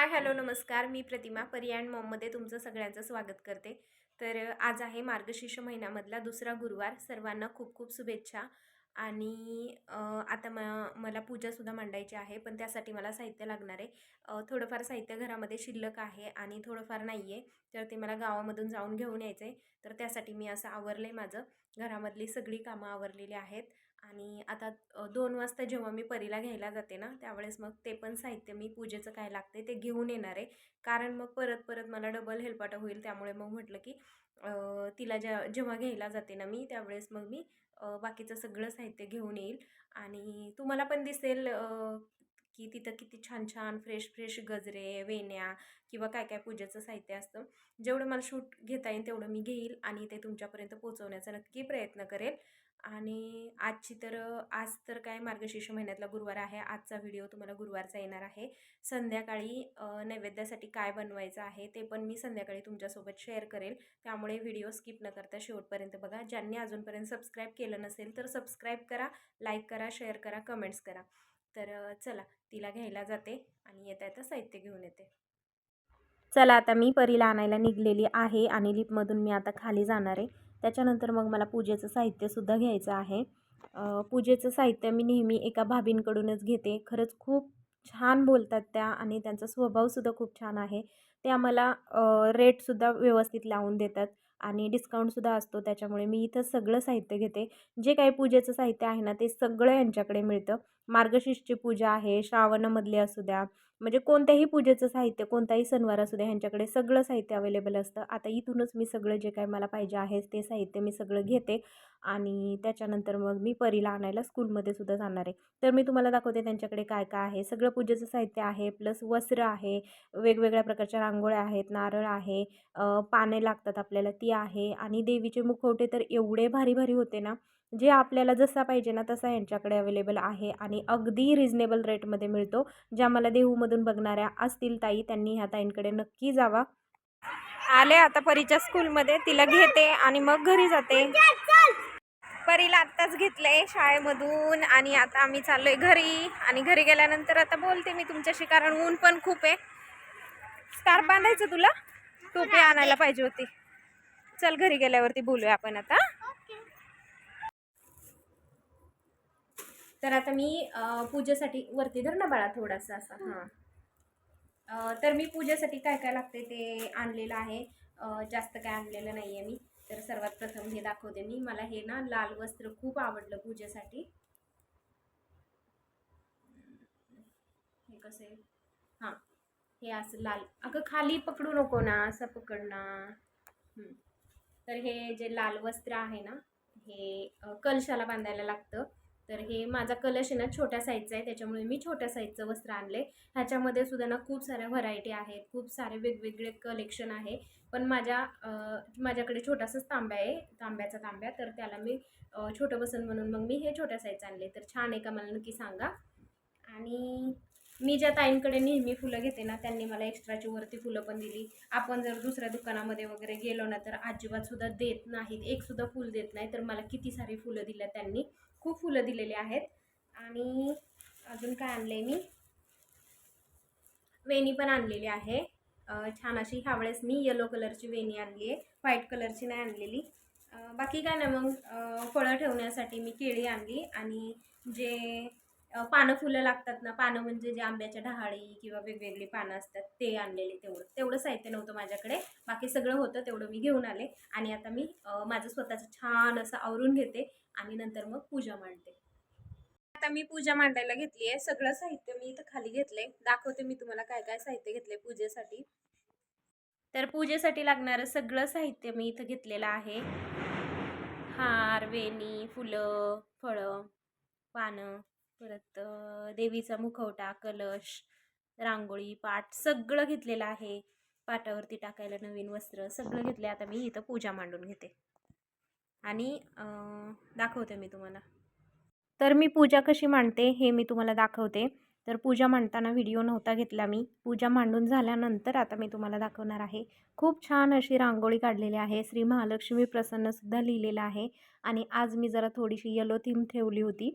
Hi hello नमस्कार. मी प्रतिमा पर्याण मॉममध्ये तुमचं सगळ्यांचं स्वागत करते. तर आज आहे मार्गशीर्ष महिन्यामधला दुसरा गुरुवार. सर्वांना खूप खूप शुभेच्छा. आणि आता म मला पूजासुद्धा मांडायची आहे पण त्यासाठी मला साहित्य लागणार आहे. थोडंफार साहित्य घरामध्ये शिल्लक आहे आणि थोडंफार नाही आहे तर ते मला गावामधून जाऊन घेऊन यायचं आहे तर त्यासाठी मी असं आवरलं आहे माझं. घरामधली सगळी कामं आवरलेली आहेत. आणि आता दोन वाजता जेव्हा मी परीला घ्यायला जाते ना त्यावेळेस मग ते पण साहित्य मी पूजेचं काय लागते ते घेऊन येणार आहे. कारण मग परत परत मला डबल हेलपाटा होईल त्यामुळे मग म्हटलं की तिला ज्या जेव्हा घ्यायला जाते ना मी त्यावेळेस मग मी बाकीचं सगळं साहित्य घेऊन येईल. आणि तुम्हाला पण दिसेल की तिथं किती छान छान फ्रेश फ्रेश गजरे वेण्या किंवा काय काय पूजेचं साहित्य असतं. जेवढं मला शूट घेता येईल तेवढं मी घेईल आणि ते तुमच्यापर्यंत पोहोचवण्याचा नक्की प्रयत्न करेल. आणि आजची तर आज तर काय मार्गशीर्ष महिन्यातला गुरुवार आहे. आजचा व्हिडिओ तुम्हाला गुरुवारचा येणार आहे. संध्याकाळी नैवेद्यासाठी काय बनवायचं आहे ते पण मी संध्याकाळी तुमच्यासोबत शेअर करेल. त्यामुळे व्हिडिओ स्किप न करता शेवटपर्यंत बघा. ज्यांनी अजूनपर्यंत सबस्क्राईब केलं नसेल तर सबस्क्राईब करा लाईक करा शेअर करा कमेंट्स करा. तर चला तिला घ्यायला जाते आणि येता येता साहित्य घेऊन येते. चला आता मी परीला आणायला निघलेली आहे आणि लिपमधून मी आता खाली जाणार आहे. त्याच्यानंतर मग मला पूजेचं साहित्यसुद्धा घ्यायचं आहे. पूजेचं साहित्य मी नेहमी एका भाभींकडूनच घेते. खरंच खूप छान बोलतात त्या आणि त्यांचा स्वभावसुद्धा खूप छान आहे. ते आम्हाला रेटसुद्धा व्यवस्थित लावून देतात आणि डिस्काउंटसुद्धा असतो. त्याच्यामुळे मी इथं सगळं साहित्य घेते. जे काही पूजेचं साहित्य आहे ना ते सगळं यांच्याकडे मिळतं. मार्गशीर्षची पूजा आहे श्रावणामधली असू द्या म्हणजे कोणत्याही पूजेचं साहित्य कोणताही सणवार असू दे ह्यांच्याकडे सगळं साहित्य अवेलेबल असतं. आता इथूनच मी सगळं जे काय मला पाहिजे आहे ते साहित्य मी सगळं घेते आणि त्याच्यानंतर मग मी परीला आणायला स्कूलमध्ये सुद्धा जाणार आहे. तर मी तुम्हाला दाखवते त्यांच्याकडे काय काय आहे. सगळं पूजेचं साहित्य आहे प्लस वस्त्र आहे वेगवेगळ्या प्रकारच्या रांगोळ्या आहेत नारळ आहे पाने लागतात आपल्याला ती आहे आणि देवीचे मुखवटे तर एवढे भारी भारी होते ना जे आपल्याला जसा पाहिजे ना तसा यांच्याकडे अवेलेबल आहे आणि अगदी रिजनेबल रेटमध्ये मिळतो ज्या मला देहूमध्ये देहूमधून बघणाऱ्या असतील ताई त्यांनी ह्या ताईंकडे नक्की जावा. आले आता परीच्या स्कूलमध्ये तिला घेते आणि मग घरी जाते. परीला आत्ताच घेतलंय शाळेमधून आणि आता आम्ही चाललोय घरी आणि घरी गेल्यानंतर आता बोलते मी तुमच्याशी कारण ऊन पण खूप आहे. स्कार्फ बांधायचं तुला? टोपी आणायला पाहिजे होती. चल घरी गेल्यावरती बोलूया आपण आता. तर आता मी पूजेसाठी वरती धर ना बाळा थोडासा असा. हां. तर मी पूजेसाठी काय काय लागते ते आणलेलं आहे. जास्त काय आणलेलं नाही आहे मी. तर सर्वात प्रथम हे दाखवते मी. मला हे ना लाल वस्त्र खूप आवडलं पूजेसाठी. हे कसं आहे? हां. हे असं लाल. अगं खाली पकडू नको ना. असं पकडणार तर हे जे लाल वस्त्र आहे ना हे कलशाला बांधायला लागतं. तर हे माझा कलश आहे ना छोट्या साईजचा आहे त्याच्यामुळे मी छोट्या साईजचं वस्त्र आणले ह्याच्यामध्ये सुद्धा ना खूप साऱ्या व्हरायटी आहेत खूप सारे वेगवेगळे कलेक्शन आहे. पण माझ्या माझ्याकडे छोटासाच तांब्या आहे तांब्याचा तांब्या. तर त्याला मी छोटं बसन म्हणून मग मी हे छोट्या साईजचं आणले तर छान आहे का मला नक्की सांगा. आणि मी ज्या ताईंकडे नेहमी फुलं घेते ना त्यांनी मला एक्स्ट्राची वरती फुलं पण दिली. आपण जर दुसऱ्या दुकानामध्ये वगैरे गेलो ना तर अजिबात सुद्धा देत नाहीत. एकसुद्धा फुल देत नाही. तर मला किती सारी फुलं दिल्या त्यांनी. खूप फुलं दिलेली आहेत. आणि अजून काय आणले मी? वेणी पण आणलेली आहे. छान अशी ह्यावेळेस मी येलो कलरची वेणी आणली आहे. व्हाईट कलरची नाही आणलेली. बाकी काय नाही मग फळं ठेवण्यासाठी मी केळी आणली. आणि जे पानं फुलं लागतात ना पानं म्हणजे जे आंब्याच्या डहाळी किंवा वेगवेगळी पानं असतात ते आणलेले तेवढं. तेवढं साहित्य नव्हतं माझ्याकडे. बाकी सगळं होतं तेवढं मी घेऊन आले. आणि आता मी माझं स्वतःचं छान असं आवरून घेते आणि नंतर मग पूजा मांडते. आता मी पूजा मांडायला घेतली आहे. सगळं साहित्य मी इथं खाली घेतले दाखवते मी तुम्हाला काय काय साहित्य घेतले पूजेसाठी. तर पूजेसाठी लागणारं सगळं साहित्य मी इथं घेतलेलं आहे. हार वेणी फुलं फळं पानं. परत देवीचा मुखवटा कलश रांगोळी पाट सगळं घेतलेलं आहे. पाटावरती टाकायला नवीन वस्त्र सगळं घेतले आता मी इथं पूजा मांडून घेते. आणि दाखवते मी तुम्हाला. तर मी पूजा कशी मांडते हे मी तुम्हाला दाखवते. तर पूजा मांडताना व्हिडिओ नव्हता घेतला मी. पूजा मांडून झाल्यानंतर आता मी तुम्हाला दाखवणार आहे. खूप छान अशी रांगोळी काढलेली आहे. श्री महालक्ष्मी प्रसन्नसुद्धा लिहिलेलं आहे. आणि आज मी जरा थोडीशी येलो थीम ठेवली होती.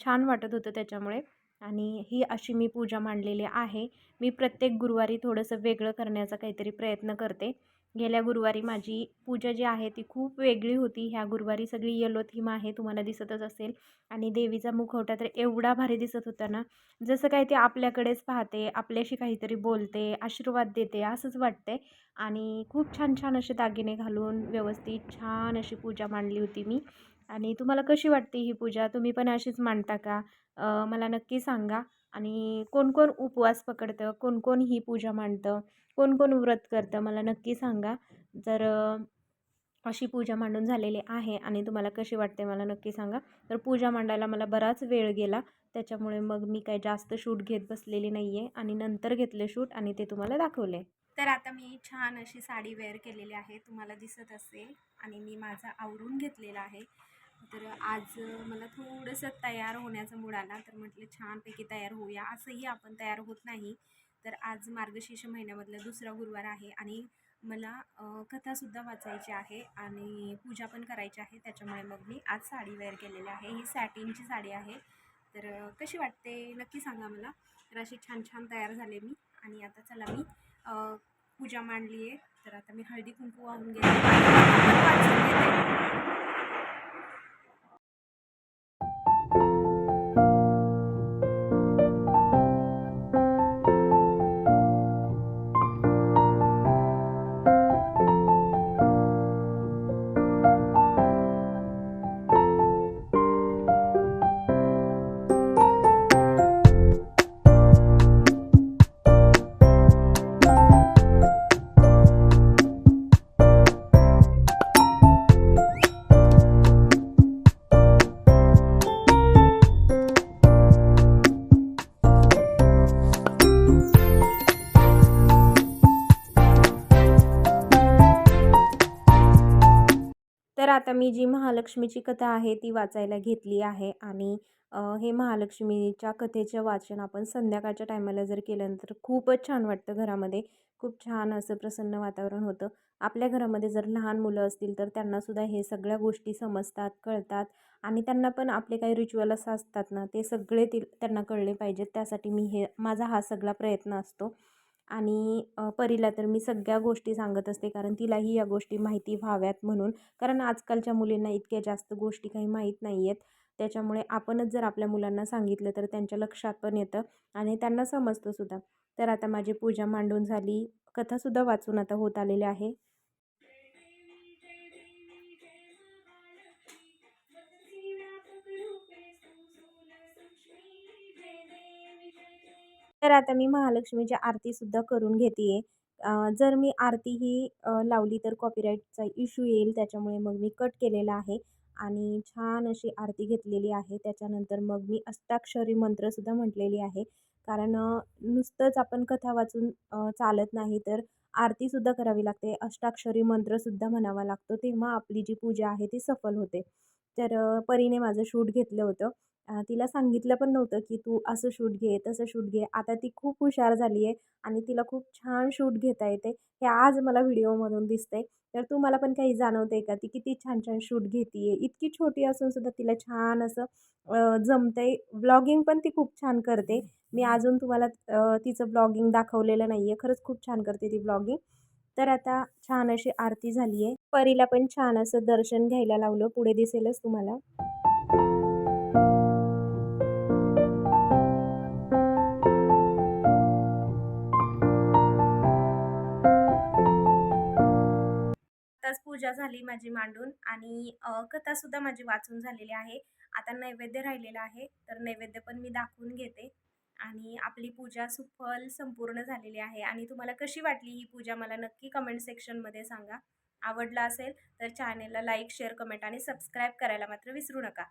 छान वाटत होतं त्याच्यामुळे आणि ही अशी मी पूजा मांडलेली आहे. मी प्रत्येक गुरुवारी थोडंसं वेगळं करण्याचा काहीतरी प्रयत्न करते. गेल्या गुरुवारी माझी पूजा जी आहे ती खूप वेगळी होती. ह्या गुरुवारी सगळी येलो थीम आहे तुम्हाला दिसतच असेल. आणि देवीचा मुखवटा तर एवढा भारी दिसत होता ना. जसं काही ते आपल्याकडेच पाहते आपल्याशी काहीतरी बोलते आशीर्वाद देते असंच वाटते आणि खूप छान छान असे दागिने घालून व्यवस्थित छान अशी पूजा मांडली होती मी. आणि तुम्हाला कशी वाटते ही पूजा? तुम्ही पण अशीच मांडता का? मला नक्की सांगा. आणि कोण कोण उपवास पकडतं? कोण कोण ही पूजा मांडतं? कोण कोण व्रत करतं? मला नक्की सांगा. जर अशी पूजा मांडून झालेली आहे आणि तुम्हाला कशी वाटते मला नक्की सांगा. तर पूजा मांडायला मला बराच वेळ गेला. त्याच्यामुळे मग मी काही जास्त शूट घेत बसलेली नाही आहे आणि नंतर घेतले शूट आणि ते तुम्हाला दाखवले तर आता मी छान अशी साडी वेअर केलेली आहे. तुम्हाला दिसत असेल आणि मी माझा आवरून घेतलेला आहे. तर आज मला थोडंसं तयार होण्याचा मूड आला. तर म्हटलं छानपैकी तयार होऊया. असंही आपण तयार होत नाही. तर आज मार्गशीर्ष महिन्यामधला दुसरा गुरुवार आहे आणि मला कथासुद्धा वाचायची आहे आणि पूजा पण करायची आहे. त्याच्यामुळे मग मी आज साडी वेअर केलेली आहे. ही सॅटिनची साडी आहे. तर कशी वाटते नक्की सांगा मला. तर अशी छान छान तयार झाले मी आणि आता चला मी पूजा मांडली आहे तर आता मी हळदी कुंकू वाहून घेते. तर आता मी जी महालक्ष्मीची कथा आहे ती वाचायला घेतली आहे आणि हे महालक्ष्मीच्या कथेचं वाचन आपण संध्याकाळच्या टायमाला जर केलं तर खूपच छान वाटतं घरामध्ये. खूप छान असं प्रसन्न वातावरण होतं. आपल्या घरामध्ये जर लहान मुलं असतील तर त्यांनासुद्धा हे सगळ्या गोष्टी समजतात कळतात आणि त्यांना पण आपले काही रिच्युअल असं असतात ना ते सगळे ती त्यांना कळले पाहिजेत. त्यासाठी मी हे माझा हा सगळा प्रयत्न असतो. आणि परीला तर मी सगळ्या गोष्टी सांगत असते कारण तिलाही या गोष्टी माहिती व्हाव्यात म्हणून. कारण आजकालच्या मुलींना इतक्या जास्त गोष्टी काही माहीत नाही आहेत त्याच्यामुळे आपणच जर आपल्या मुलांना सांगितलं तर त्यांच्या लक्षात पण येतं आणि त्यांना समजतं सुद्धा. तर आता माझी पूजा मांडून झाली. कथासुद्धा वाचून आता होत आलेली आहे. तर आता मी महालक्ष्मीची आरतीसुद्धा करून घेते आहे जर मी आरती ही लावली तर कॉपीराईटचा इश्यू येईल त्याच्यामुळे मग मी कट केलेला आहे. आणि छान अशी आरती घेतलेली आहे. त्याच्यानंतर मग मी अष्टाक्षरी मंत्रसुद्धा म्हटलेली आहे. कारण नुसतंच आपण कथा वाचून चालत नाही तर आरतीसुद्धा करावी लागते. अष्टाक्षरी मंत्रसुद्धा म्हणावा लागतो. तेव्हा आपली जी पूजा आहे ती सफल होते. तर परीने माझं शूट घेतलं होतं. तिला सांगितलं पण नव्हतं की तू असं शूट घे तसं शूट घे. आता ती खूप हुशार झाली आहे आणि तिला खूप छान शूट घेता येते. हे आज मला व्हिडिओमधून दिसतंय. तर तुम्हाला पण काही जाणवते का? ती किती छान छान शूट घेते इतकी छोटी असून सुद्धा तिला छान असं जमतंय. व्लॉगिंग पण ती खूप छान करते. मी अजून तुम्हाला तिचं ब्लॉगिंग दाखवलेलं नाही आहे खरंच खूप छान करते ती ब्लॉगिंग तर आता छान अशी आरती झाली आहे. परीला पण छान असं दर्शन घ्यायला लावलं. पुढे दिसेलच तुम्हाला. पूजा झाली माझी मांडून आणि कथा सुद्धा माझी वाचून झालेली आहे. आता नैवेद्य राहिलेला आहे. तर नैवेद्य पण मी दाखवून घेते. आणि आपली पूजा सुफल संपूर्ण झालेली आहे. आणि तुम्हाला कशी वाटली ही पूजा? मला नक्की कमेंट सेक्शनमध्ये सांगा. आवडला असेल तर चॅनेलला लाईक शेअर कमेंट आणि सबस्क्राईब करायला मात्र विसरू नका.